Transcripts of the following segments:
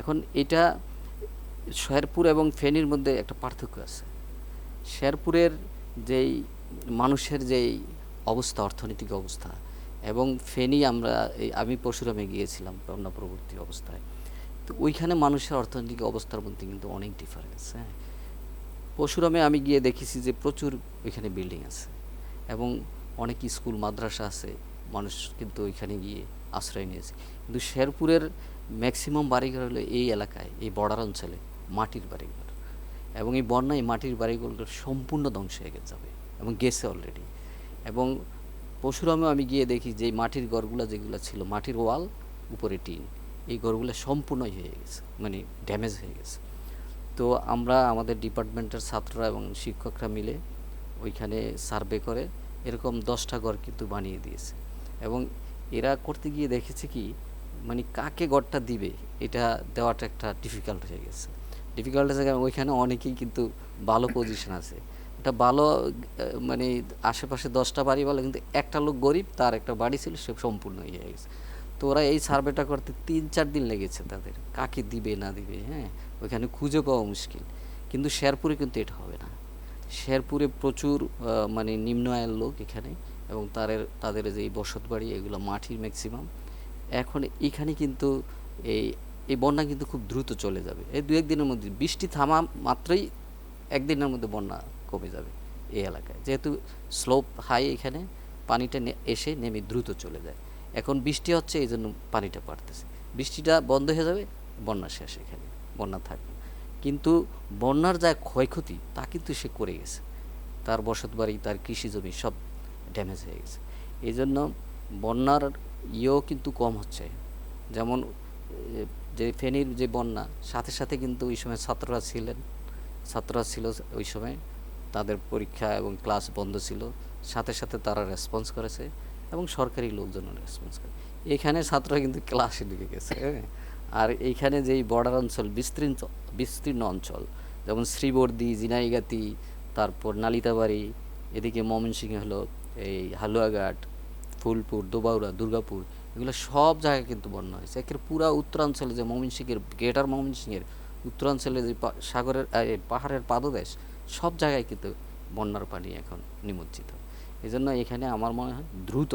এখন এটা শেরপুর এবং ফেনীর মধ্যে একটা পার্থক্য আছে। শেরপুরের যেই মানুষের যেই অবস্থা, অর্থনৈতিক অবস্থা এবং ফেনী আমরা এই, আমি পরশুরামে গিয়েছিলাম বন্যা পরবর্তী অবস্থায়, তো ওইখানে মানুষের অর্থনৈতিক অবস্থার মধ্যে কিন্তু অনেক ডিফারেন্স হ্যাঁ। পরশুরামে আমি গিয়ে দেখেছি যে প্রচুর ওইখানে বিল্ডিং আছে এবং অনেক স্কুল, মাদ্রাসা আছে, মানুষ কিন্তু ওইখানে গিয়ে আশ্রয় নিয়েছে। কিন্তু শেরপুরের ম্যাক্সিমাম বাড়িঘর হলো এই এলাকায়, এই বর্ডার অঞ্চলে, মাটির বাড়িঘর। এবং এই বন্যায় মাটির বাড়িগুলো সম্পূর্ণ ধ্বংস হয়ে যাবে এবং গেছে অলরেডি এবং পরশুরামেও আমি গিয়ে দেখি যে মাটির ঘরগুলো যেগুলো ছিল, মাটির ওয়াল, উপরে টিন, এই ঘরগুলো সম্পূর্ণই হয়ে গেছে মানে ড্যামেজ হয়ে গেছে। তো আমরা, আমাদের ডিপার্টমেন্টের ছাত্ররা এবং শিক্ষকরা মিলে ওইখানে সার্ভে করে এরকম দশটা ঘর কিন্তু বানিয়ে দিয়েছে। এবং এরা করতে গিয়ে দেখেছে কি মানে কাকে ঘরটা দিবে, এটা দেওয়াটা একটা ডিফিকাল্ট হয়ে গেছে। ডিফিকাল্ট হয়ে কারণ ওইখানে অনেকেই কিন্তু ভালো পজিশন আছে। এটা ভালো মানে আশেপাশে দশটা বাড়ি ভালো কিন্তু একটা লোক গরিব, তার একটা বাড়ি ছিল, সে সম্পূর্ণ ইয়ে হয়ে গেছে। তো ওরা এই সার্ভেটা করতে তিন চার দিন লেগেছে তাদের, কাকে দিবে, না দিবে হ্যাঁ? ওইখানে খুঁজে পাওয়া মুশকিল। কিন্তু শেরপুরে কিন্তু এটা হবে না। শেরপুরে প্রচুর মানে নিম্ন আয়ের লোক এখানে, এবং তাদের তাদের যে বসত বাড়ি, এগুলো মাটির ম্যাক্সিমাম এখন এখানে কিন্তু এই এই বন্যা কিন্তু খুব দ্রুত চলে যাবে। এই দু একদিনের মধ্যে বৃষ্টি থামা মাত্রই একদিনের মধ্যে বন্যা কমে যাবে এই এলাকায়। যেহেতু স্লোপ হাই এখানে, পানিটা এসে নেমে দ্রুত চলে যায়। এখন বৃষ্টি হচ্ছে এই জন্য পানিটা বাড়তেছে। বৃষ্টিটা বন্ধ হয়ে যাবে, বন্যা শেষ এখানে, বন্যা থাকবে। কিন্তু বন্যার যা ক্ষয়ক্ষতি, তা কিন্তু সে করে গেছে। তার বসত বাড়ি তার কৃষি জমি সব ড্যামেজ হয়ে গেছে। এই জন্য বন্যার ইয়েও কিন্তু কম হচ্ছে। যেমন যে ফেনীর যে বন্যা, সাথে সাথে কিন্তু ওই সময় ছাত্ররা ছিলেন। ছাত্ররা ছিল ওই সময়। তাদের পরীক্ষা এবং ক্লাস বন্ধ ছিল। সাথে সাথে তারা রেসপন্স করেছে এবং সরকারি লোকজনও রেসপন্স করে। এখানে ছাত্ররা কিন্তু ক্লাসে ঢুকে গেছে হ্যাঁ। আর এইখানে যেই বর্ডার অঞ্চল বিস্তীর্ণ বিস্তীর্ণ অঞ্চল, যেমন শ্রীবর্দী জিনাইগাতি তারপর নালিতাবাড়ি, এদিকে ময়মনসিংহ হলো, এই হালুয়াঘাট ফুলপুর দোবাউড়া, দুর্গাপুর, এগুলো সব জায়গায় কিন্তু বন্যা হয়েছে। একের পুরা উত্তরাঞ্চলে যে ময়মনসিংহের গ্রেটার ময়মনসিংহের উত্তরাঞ্চলে যে সাগরের পাহাড়ের পাদদেশ, সব জায়গায় কিন্তু বন্যার পানি এখন নিমজ্জিত। এই জন্য এখানে আমার মনে হয় দ্রুত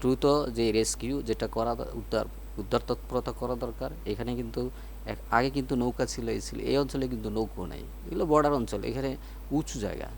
দ্রুত যে রেস্কিউ যেটা করা উদ্ধার উদ্ধার তৎপরতা করা দরকার। এখানে কিন্তু আগে কিন্তু নৌকা ছিল, এই ছিল, এই অঞ্চলে কিন্তু নৌকো নাই। এগুলো বর্ডার অঞ্চল, এখানে উঁচু জায়গা।